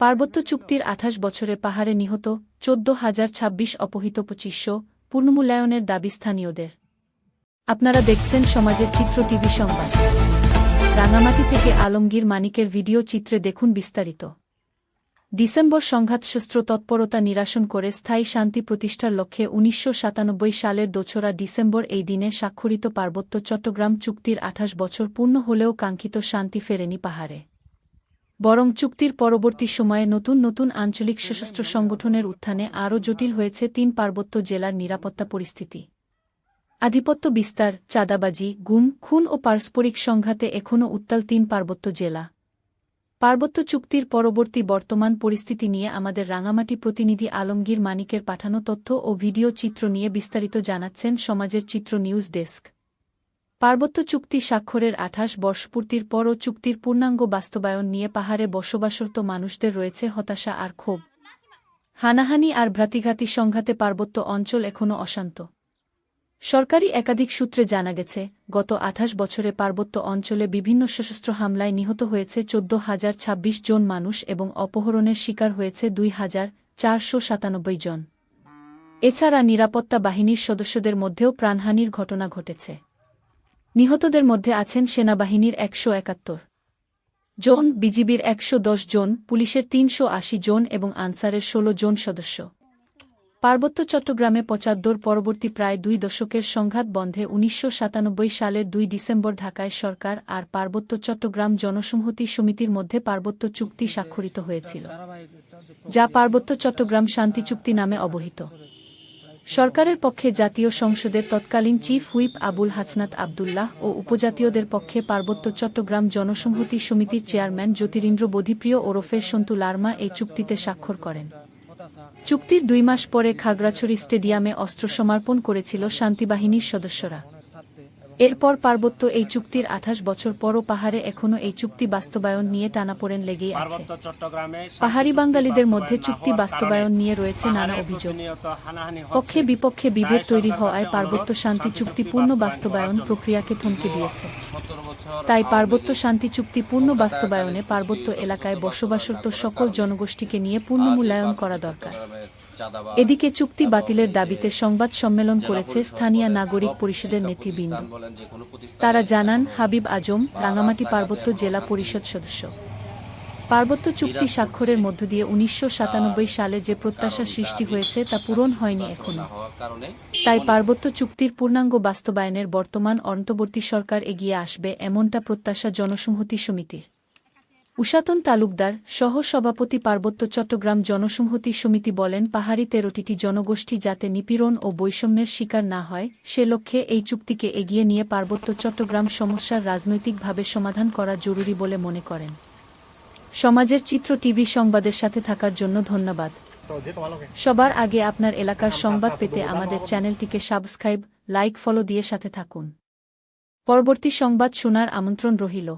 পার্বত্য চুক্তির আঠাশ বছরে পাহাড়ে নিহত চোদ্দ হাজার ছাব্বিশ অপহৃত পঁচিশশো পুনর্মূল্যায়নের দাবি স্থানীয়দের। আপনারা দেখছেন সমাজের চিত্র টিভি সংবাদ। রাঙামাটি থেকে আলমগীর মানিকের ভিডিও চিত্রে দেখুন বিস্তারিত। ডিসেম্বর সংঘাতশস্ত্র তৎপরতা নিরাসন করে স্থায়ী শান্তি প্রতিষ্ঠার লক্ষ্যে উনিশশো সাতানব্বই সালের দোছরা ডিসেম্বর এই দিনে স্বাক্ষরিত পার্বত্য চট্টগ্রাম চুক্তির আঠাশ বছর পূর্ণ হলেও কাঙ্ক্ষিত শান্তি ফেরেনি পাহাড়ে। বরং চুক্তির পরবর্তী সময়ে নতুন নতুন আঞ্চলিক সশস্ত্র সংগঠনের উত্থানে আরও জটিল হয়েছে তিন পার্বত্য জেলার নিরাপত্তা পরিস্থিতি। আধিপত্য বিস্তার, চাঁদাবাজি, গুম, খুন ও পারস্পরিক সংঘাতে এখনও উত্তাল তিন পার্বত্য জেলা। পার্বত্য চুক্তির পরবর্তী বর্তমান পরিস্থিতি নিয়ে আমাদের রাঙামাটি প্রতিনিধি আলমগীর মানিকের পাঠানো তথ্য ও ভিডিও চিত্র নিয়ে বিস্তারিত জানাচ্ছেন সমাজের চিত্র নিউজ ডেস্ক। পার্বত্য চুক্তি স্বাক্ষরের আঠাশ বর্ষপূর্তির পরও চুক্তির পূর্ণাঙ্গ বাস্তবায়ন নিয়ে পাহাড়ে বসবাসরত মানুষদের রয়েছে হতাশা আর ক্ষোভ। হানাহানি আর ভ্রাতিঘাতী সংঘাতে পার্বত্য অঞ্চল এখনও অশান্ত। সরকারি একাধিক সূত্রে জানা গেছে, গত আঠাশ বছরে পার্বত্য অঞ্চলে বিভিন্ন সশস্ত্র হামলায় নিহত হয়েছে চোদ্দ হাজার ছাব্বিশ জন মানুষ এবং অপহরণের শিকার হয়েছে দুই হাজার চারশো সাতানব্বই জন। এছাড়া নিরাপত্তা বাহিনীর সদস্যদের মধ্যেও প্রাণহানির ঘটনা ঘটেছে। নিহতদের মধ্যে আছেন সেনাবাহিনীর একশো একাত্তর জন, বিজিবির একশো দশ জন, পুলিশের তিনশো আশি জন এবং আনসারের ষোলো জন সদস্য। পার্বত্য চট্টগ্রামে পঁচাত্তর, পরবর্তী প্রায় দুই দশকের সংঘাত বন্ধে উনিশশো সাতানব্বই সালের দুই ডিসেম্বর ঢাকায় সরকার আর পার্বত্য চট্টগ্রাম জনসংহতি সমিতির মধ্যে পার্বত্য চুক্তি স্বাক্ষরিত হয়েছিল, যা পার্বত্য চট্টগ্রাম শান্তি চুক্তি নামে অবহিত। সরকারের পক্ষে জাতীয় সংসদের তৎকালীন চিফ হুইপ আবুল হাসনাত আবদুল্লাহ ও উপজাতীয়দের পক্ষে পার্বত্য চট্টগ্রাম জনসংহতি সমিতির চেয়ারম্যান জ্যোতিরিন্দ্র বোধিপ্রিয় ওরফে সন্তু লার্মা এই চুক্তিতে স্বাক্ষর করেন। চুক্তির দুই মাস পরে খাগড়াছড়ি স্টেডিয়ামে অস্ত্র সমর্পণ করেছিল শান্তিবাহিনীর সদস্যরা। এরপর পার্বত্য এই চুক্তির আঠাশ বছর পরও পাহাড়ে এখনও এই চুক্তি বাস্তবায়ন নিয়ে টানাপোড়েন লেগেই আছে। পাহাড়ি বাঙালিদের মধ্যে চুক্তি বাস্তবায়ন নিয়ে রয়েছে নানা অভিযোগ। পক্ষে বিপক্ষে বিভেদ তৈরি হওয়ায় পার্বত্য শান্তি চুক্তি পূর্ণ বাস্তবায়ন প্রক্রিয়াকে থমকে দিয়েছে। তাই পার্বত্য শান্তি চুক্তি পূর্ণ বাস্তবায়নে পার্বত্য এলাকায় বসবাসরত সকল জনগোষ্ঠীকে নিয়ে পূর্ণ মূল্যায়ন করা দরকার। এদিকে চুক্তি বাতিলের দাবিতে সংবাদ সম্মেলন করেছে স্থানীয় নাগরিক পরিষদের নেতৃবৃন্দ। তারা জানান হাবিব আজম রাঙামাটি পার্বত্য জেলা পরিষদ সদস্য। পার্বত্য চুক্তি স্বাক্ষরের মধ্য দিয়ে উনিশশো সাতানব্বই সালে যে প্রত্যাশা সৃষ্টি হয়েছে তা পূরণ হয়নি এখনও। তাই পার্বত্য চুক্তির পূর্ণাঙ্গ বাস্তবায়নের বর্তমান অন্তর্বর্তী সরকার এগিয়ে আসবে এমনটা প্রত্যাশা জনসংহতি সমিতির। উষাতন তালুকদার সহ সভাপতি পার্বত্য চট্টগ্রাম জনসংহতি সমিতি বলেন, পাহাড়ি তেরোটিটি জনগোষ্ঠী যাতে নিপীড়ন ও বৈষম্যের শিকার না হয়, সে লক্ষ্যে এই চুক্তিকে এগিয়ে নিয়ে পার্বত্য চট্টগ্রাম সমস্যার রাজনৈতিকভাবে সমাধান করা জরুরি বলে মনে করেন। সমাজের চিত্র টিভি সংবাদের সাথে থাকার জন্য ধন্যবাদ। সবার আগে আপনার এলাকার সংবাদ পেতে আমাদের চ্যানেলটিকে সাবস্ক্রাইব, লাইক, ফলো দিয়ে সাথে থাকুন। পরবর্তী সংবাদ শোনার আমন্ত্রণ রহিল